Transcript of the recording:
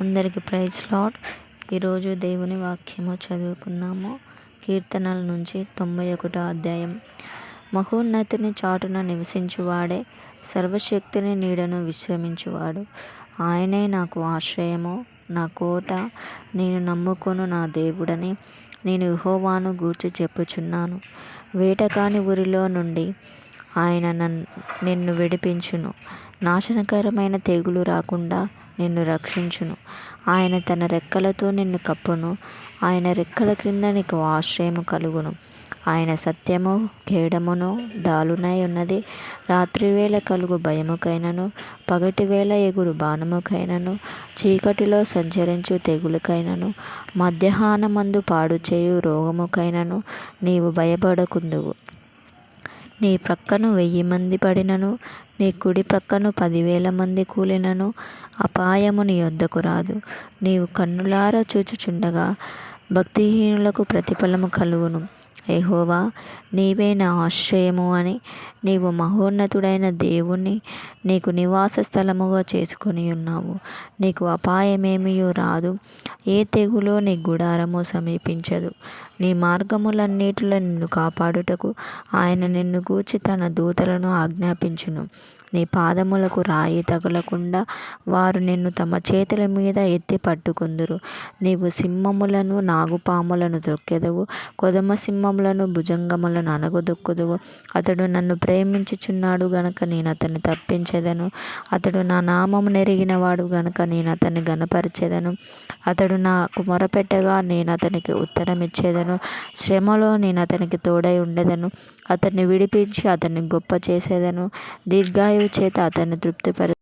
అందరికి praise lord. ఈరోజు దేవుని వాక్యము చదువుకున్నాము కీర్తనల నుంచి తొంభై ఒకటో అధ్యాయం. మహోన్నతిని చాటున నివసించువాడే సర్వశక్తిని నీడను విశ్రమించువాడు. ఆయనే నాకు ఆశ్రయము నా కోట. నేను నమ్ముకొను నా దేవుడని నేను యహోవాను గూర్చి చెప్పుచున్నాను. వేటకాని ఊరిలో నుండి ఆయన నన్ను నిన్ను విడిపించును. నాశనకరమైన తెగులు రాకుండా నిన్ను రక్షించును. ఆయన తన రెక్కలతో నిన్ను కప్పును. ఆయన రెక్కల క్రింద నీకు ఆశ్రయము కలుగును. ఆయన సత్యము కేడమును డాలునై ఉన్నది. రాత్రివేళ కలుగు భయముకైనను. పగటివేళ ఎగురు బాణముకైనను. చీకటిలో సంచరించు తెగులకైనను. మధ్యాహ్నమందు పాడు చేయు రోగముకైనను నీవు భయపడకుందువు. నీ ప్రక్కను వెయ్యి మంది పడినను నీ కుడి ప్రక్కను పదివేల మంది కూలినను అపాయము నీ వద్దకు రాదు. నీవు కన్నులారా చూచుచుండగా భక్తిహీనులకు ప్రతిఫలము కలుగును. ఏహోవా నీవే నా ఆశ్రయము అని నీవు మహోన్నతుడైన దేవుణ్ణి నీకు నివాస స్థలముగా చేసుకొని ఉన్నావు. నీకు అపాయమేమియో రాదు. ఏ తెగులో నీ గుడారము సమీపించదు. నీ మార్గములన్నిటిలో నిన్ను కాపాడుటకు ఆయన నిన్ను గూర్చి తన దూతలను ఆజ్ఞాపించును. నీ పాదములకు రాయి తగలకుండా వారు నిన్ను తమ చేతుల మీద ఎత్తి పట్టుకుందురు. నీవు సింహములను నాగుపాములను దొక్కెదవు కొదమ సింహములను భుజంగములను అనగదొక్కుదువు అతడు నన్ను ప్రేమించుచున్నాడు గనక నేను అతన్ని తప్పించెదను. అతడు నా నామము నెరిగినవాడు గనక నేను అతన్ని గనపరిచేదను అతడు నాకు మొరపెట్టగా నేను అతనికి ఉత్తరం ఇచ్చేదను శ్రమలో నేను అతనికి తోడై ఉండేదను. అతన్ని విడిపించి అతన్ని గొప్ప చేసేదను. దీర్ఘాయువు చేత అతన్ని తృప్తిపరి